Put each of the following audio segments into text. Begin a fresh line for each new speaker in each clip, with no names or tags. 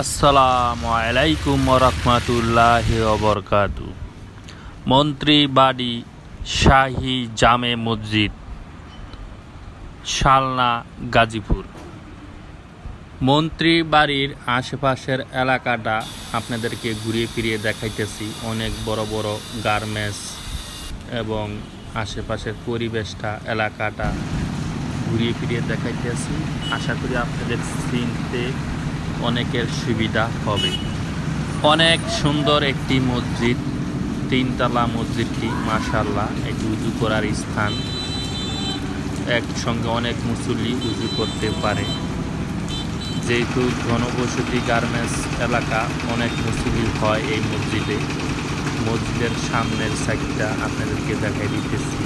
আসসালামু আলাইকুম রহমতুল্লাহ বরকাতু। মন্ত্রী বাড়ি শাহী জামে মসজিদ, শালনা, গাজীপুর। মন্ত্রী বাড়ির আশেপাশের এলাকাটা আপনাদেরকে ঘুরিয়ে ফিরিয়ে দেখাইতেছি। অনেক বড় বড় গার্মেন্টস এবং আশেপাশের পরিবেশটা, এলাকাটা ঘুরিয়ে ফিরিয়ে দেখাইতেছি। আশা করি আপনাদের চিনতে অনেকের সুবিধা হবে। অনেক সুন্দর একটি মসজিদ, তিনতলা মসজিদটি মাশাল্লাহ এটি উজু করার স্থান। একসঙ্গে অনেক মুসল্লি উজু করতে পারে। যেহেতু ঘনবসতি গার্মেন্টস এলাকা, অনেক মুসল্লি হয় এই মসজিদে। মসজিদের সামনের সাইডটা আপনাদেরকে দেখাই দিতেছি।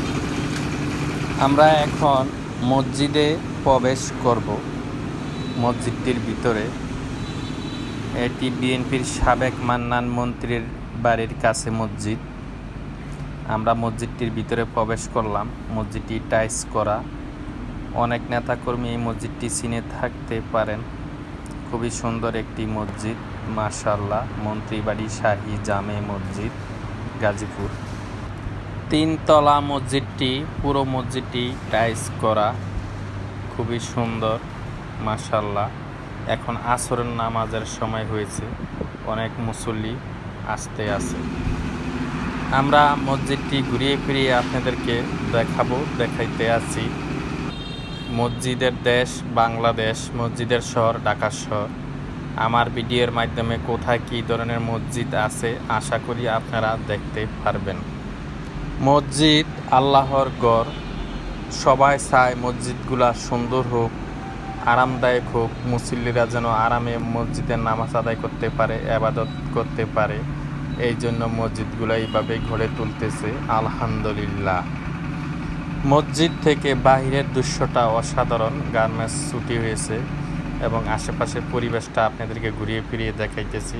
আমরা এখন মসজিদে প্রবেশ করব। মসজিদটির ভিতরে এটি বিএনপির সাবেক মান্নান মন্ত্রীর বাড়ির কাছে মসজিদ। আমরা মসজিদটির ভিতরে প্রবেশ করলাম। মসজিদটি টাইস করা। অনেক নেতাকর্মী এই মসজিদটি চিনে থাকতে পারেন। খুবই সুন্দর একটি মসজিদ। মাশাল্লাহ মন্ত্রীবাড়ি শাহী জামে মসজিদ, গাজীপুর। তিনতলা মসজিদটি, পুরো মসজিদটি টাইস করা। খুবই সুন্দর মাশাল্লাহ এখন আসরের নামাজের সময় হয়েছে। অনেক মুসল্লি আসতে আছে। আমরা মসজিদটি ঘুরিয়ে ফিরিয়ে আপনাদেরকে দেখাবো, দেখাইতে আছি মসজিদের দেশ বাংলাদেশ, মসজিদের শহর ঢাকা শহর। আমার ভিডিওর মাধ্যমে কোথায় কী ধরনের মসজিদ আছে, আশা করি আপনারা দেখতে পারবেন। মসজিদ আল্লাহর গড় সবাই চায় মসজিদগুলা সুন্দর হোক আরামদায়ক হোক, মুসল্লিরা যেন আরামে মসজিদের নামাজ আদায় করতে পারে আবাদত করতে পারে, এই জন্য মসজিদগুলো এইভাবে গড়ে তুলতেছে, আলহামদুলিল্লাহ। মসজিদ থেকে বাহিরের দৃশ্যটা অসাধারণ, গার্মেন্টস ছুটি হয়েছে এবং আশেপাশের পরিবেশটা আপনাদেরকে ঘুরিয়ে ফিরিয়ে দেখাইতেছি।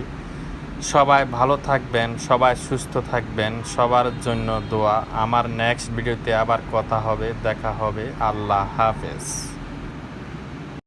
সবাই ভালো থাকবেন, সবাই সুস্থ থাকবেন, সবার জন্য দোয়া। আমার নেক্সট ভিডিওতে আবার কথা হবে, দেখা হবে। আল্লাহ হাফেজ।